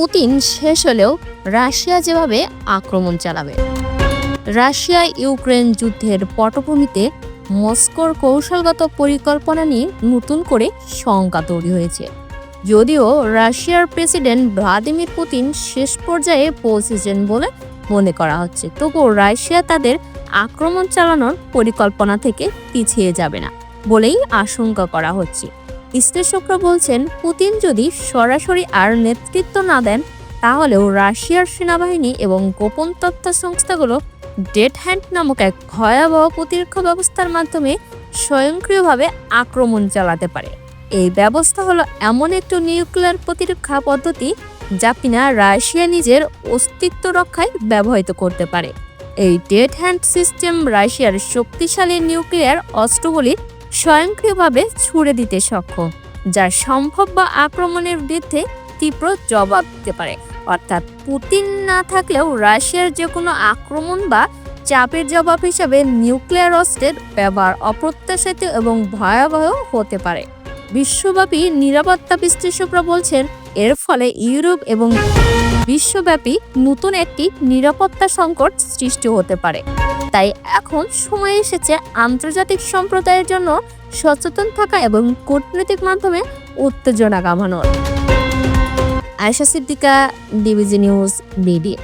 Putin শেষ হলেও Russia যেভাবে আক্রমণ চালাবে। রাশিয়া ইউক্রেন যুদ্ধের পটভূমিতে মস্কোর কৌশলগত পরিকল্পনা নিয়ে নতুন করে শঙ্কা তৈরি হয়েছে। যদিও রাশিয়ার প্রেসিডেন্ট ভ্লাদিমির পুতিন শেষ পর্যায়ে পৌঁছেছেন বলে মনে করা হচ্ছে। তবুও রাশিয়া তাদের আক্রমণ চালানোর পরিকল্পনা থেকে পিছিয়ে যাবে না বলেই আশঙ্কা করা হচ্ছে। বিশ্লেষকরা বলছেন, পুতিন যদি সরাসরি আর নেতৃত্ব না দেন, তাহলেও রাশিয়ার সেনাবাহিনী এবং গোপন তথ্য সংস্থাগুলো ডেড হ্যান্ড নামক এক ভয়াবহ প্রতিরক্ষা ব্যবস্থার মাধ্যমে স্বয়ংক্রিয়ভাবে আক্রমণ চালাতে পারে। এই ব্যবস্থা হলো এমন একটি নিউক্লিয়ার প্রতিরক্ষা পদ্ধতি যা কিনা রাশিয়া নিজের অস্তিত্ব রক্ষায় ব্যবহৃত করতে পারে। এই ডেড হ্যান্ড সিস্টেম রাশিয়ার শক্তিশালী নিউক্লিয়ার অস্ত্রগুলি স্বয়ংক্রিয়ভাবে ছুড়ে দিতে সক্ষম যা সম্ভব বা আক্রমণের বিরুদ্ধে তীব্র জবাব দিতে পারে। অর্থাৎ পুতিন না থাকলেও রাশিয়ার যে কোনো আক্রমণ বা চাপের জবাব হিসাবে নিউক্লিয়ার অস্ত্রের ব্যবহার অপ্রত্যাশিত এবং ভয়াবহ হতে পারে। বিশ্বব্যাপী নিরাপত্তা বিশ্লেষকরা বলছেন, এর ফলে ইউরোপ এবং বিশ্বব্যাপী নতুন একটি নিরাপত্তা সংকট সৃষ্টি হতে পারে। তাই এখন সময় এসেছে আন্তর্জাতিক সম্প্রদায়ের জন্য সচেতন থাকা এবং কূটনৈতিক মাধ্যমে উত্তেজনা কামানোর। Ayesha Siddika, DBC news, BD.